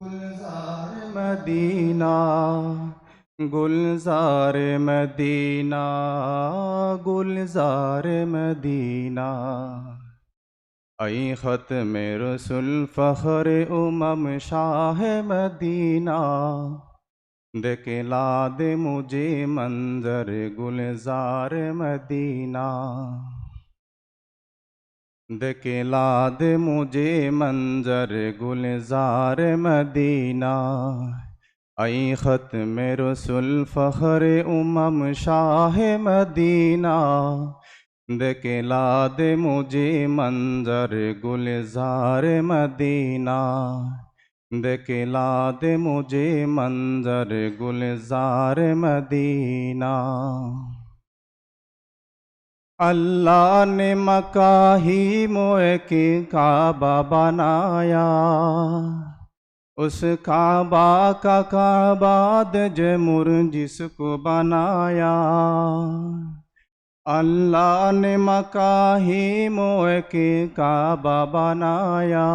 گلزار مدینہ گلزار مدینہ گلزار مدینہ۔ ای خط میں رسول فخر امم شاہ مدینہ۔ دکلا دے مجھے منظر گلزار مدینہ۔ دکلا دے مجھے منظر گلزار مدینہ۔ ای خط میں رسول فخر امم شاہ مدینہ۔ دکلا دے مجھے منظر گلزار مدینہ۔ دکلا دے مجھے منظر گلزار مدینہ۔ اللہ نے مکہ ہی موئے کے کعبہ بنایا۔ اس کعبہ کا کعبہ دجمر جس کو بنایا۔ اللہ نے مکہ ہی موئے کے کعبہ بنایا۔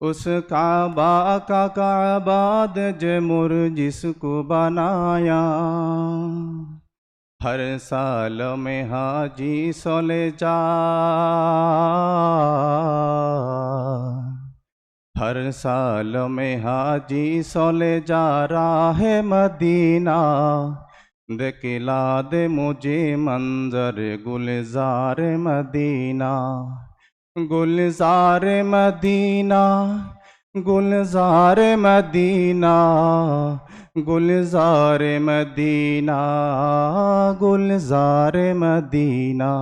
اس کعبہ کا کعبہ دجمر جس کو بنایا۔ ہر سال میں حاجی سولے جا۔ ہر سال میں حاجی سولے جا راہ مدینہ۔ دکلا دے مجھے منظر گلزار مدینہ۔ گلزار مدینہ۔ گلزار مدینہ گلزار مدینہ گلزار مدینہ۔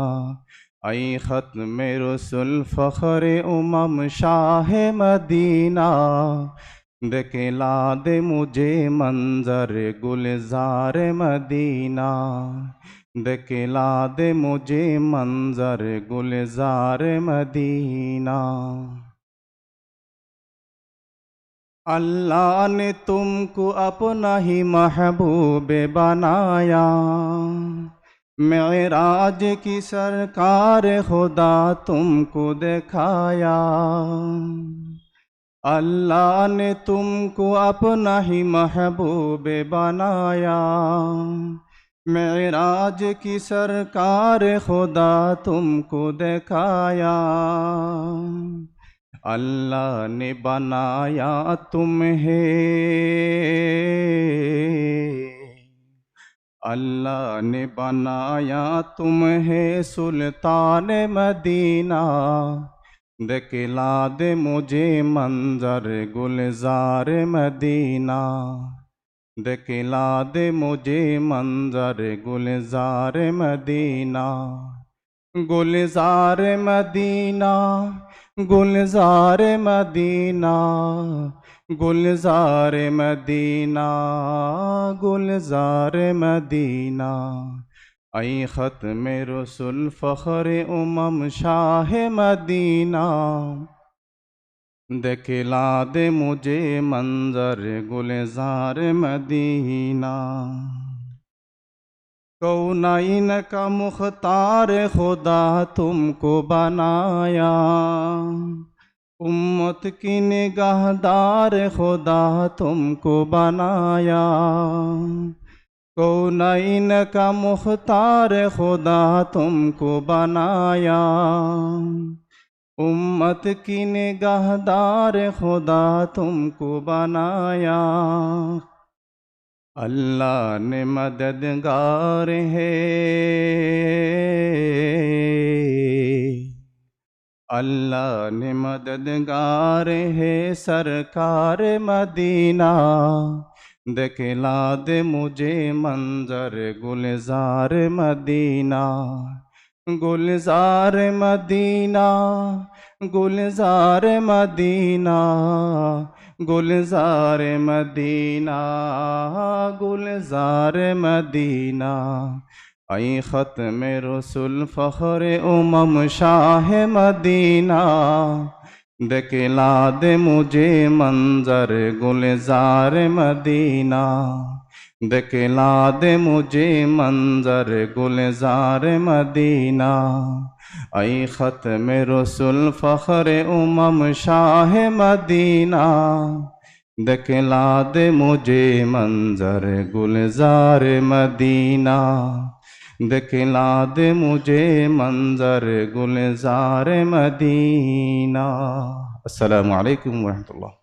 ای خط رسول فخر امم شاہ مدینہ۔ دکلا دے مجھے منظر گلزار مدینہ۔ دکلا دے مجھے منظر گلزار مدینہ۔ اللہ نے تم کو اپنا ہی محبوب بنایا۔ معراج کی سرکار خدا تم کو دکھایا۔ اللہ نے تم کو اپنا ہی محبوب بنایا۔ معراج کی سرکار خدا تم کو دکھایا۔ اللہ نے بنایا تمہیں۔ اللہ نے بنایا تمہیں سلطان مدینہ۔ دکلا دے مجھے منظر گلزار مدینہ۔ دکلا دے مجھے منظر گلزار مدینہ۔ گلزار مدینہ۔ گلزار مدینہ گلزار مدینہ گلزار مدینہ۔ ای خط میں رسول فخر امم شاہ مدینہ۔ دکھلا دے مجھے منظر گلزار مدینہ۔ کونین کا مختار خدا تم کو بنایا۔ امت کی نگاہ دار خدا تم کو بنایا۔ کونین کا مختار خدا تم کو بنایا۔ امت کی نگاہ دار خدا تم کو بنایا۔ اللہ نے مددگار ہے۔ اللہ نے مددگار ہے سرکار مدینہ۔ دکھلا دے مجھے منظر گلزار مدینہ۔ گلزار مدینہ گلزار مدینہ۔ گلزار مدینہ گلزار مدینہ۔ ای خط رسول فخر امم شاہ مدینہ۔ دکلا دے مجھے منظر گلزار مدینہ۔ دکھلا دے مجھے منظر گلزار مدینہ۔ ای ختم رسول فخر امم شاہ مدینہ دکھلا دے مجھے منظر گلزار مدینہ دکھلا دے مجھے منظر گلزار مدینہ السلام علیکم ورحمۃ اللہ